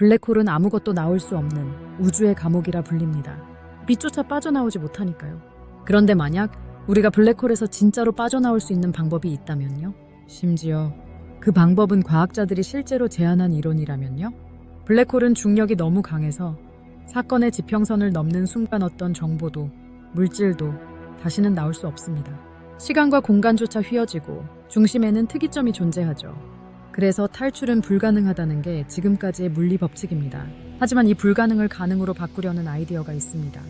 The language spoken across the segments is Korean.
블랙홀은 아무것도 나올 수 없는 우주의 감옥이라 불립니다. 빛조차 빠져나오지 못하니까요. 그런데 만약 우리가 블랙홀에서 진짜로 빠져나올 수 있는 방법이 있다면요? 심지어 그 방법은 과학자들이 실제로 제안한 이론이라면요? 블랙홀은 중력이 너무 강해서 사건의 지평선을 넘는 순간 어떤 정보도 물질도 다시는 나올 수 없습니다. 시간과 공간조차 휘어지고 중심에는 특이점이 존재하죠. 그래서 탈출은 불가능하다는 게 지금까지의 물리 법칙입니다. 하지만 이 불가능을 가능으로 바꾸려는 아이디어가 있습니다.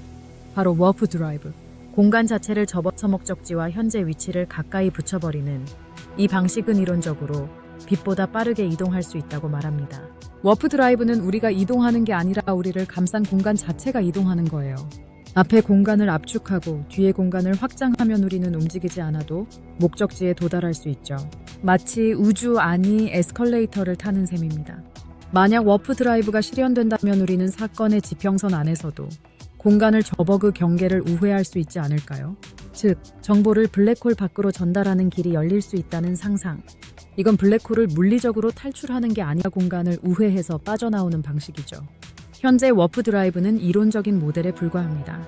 바로 워프 드라이브. 공간 자체를 접어서 목적지와 현재 위치를 가까이 붙여버리는 이 방식은 이론적으로 빛보다 빠르게 이동할 수 있다고 말합니다. 워프 드라이브는 우리가 이동하는 게 아니라 우리를 감싼 공간 자체가 이동하는 거예요. 앞에 공간을 압축하고 뒤에 공간을 확장하면 우리는 움직이지 않아도 목적지에 도달할 수 있죠. 마치 우주 안이 에스컬레이터를 타는 셈입니다. 만약 워프 드라이브가 실현된다면 우리는 사건의 지평선 안에서도 공간을 접어 그 경계를 우회할 수 있지 않을까요? 즉, 정보를 블랙홀 밖으로 전달하는 길이 열릴 수 있다는 상상. 이건 블랙홀을 물리적으로 탈출하는 게 아니라 공간을 우회해서 빠져나오는 방식이죠. 현재 워프 드라이브는 이론적인 모델에 불과합니다.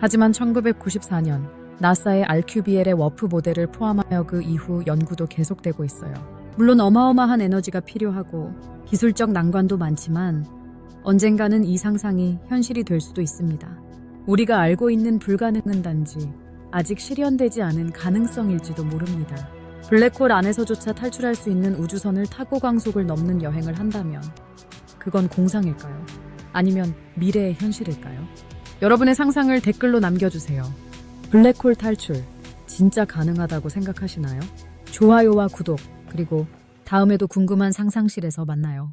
하지만 1994년 나사의 RQBL의 워프 모델을 포함하여 그 이후 연구도 계속되고 있어요. 물론 어마어마한 에너지가 필요하고 기술적 난관도 많지만 언젠가는 이 상상이 현실이 될 수도 있습니다. 우리가 알고 있는 불가능은 단지 아직 실현되지 않은 가능성일지도 모릅니다. 블랙홀 안에서조차 탈출할 수 있는 우주선을 타고 광속을 넘는 여행을 한다면 그건 공상일까요? 아니면 미래의 현실일까요? 여러분의 상상을 댓글로 남겨주세요. 블랙홀 탈출 진짜 가능하다고 생각하시나요? 좋아요와 구독 그리고 다음에도 궁금한 상상실에서 만나요.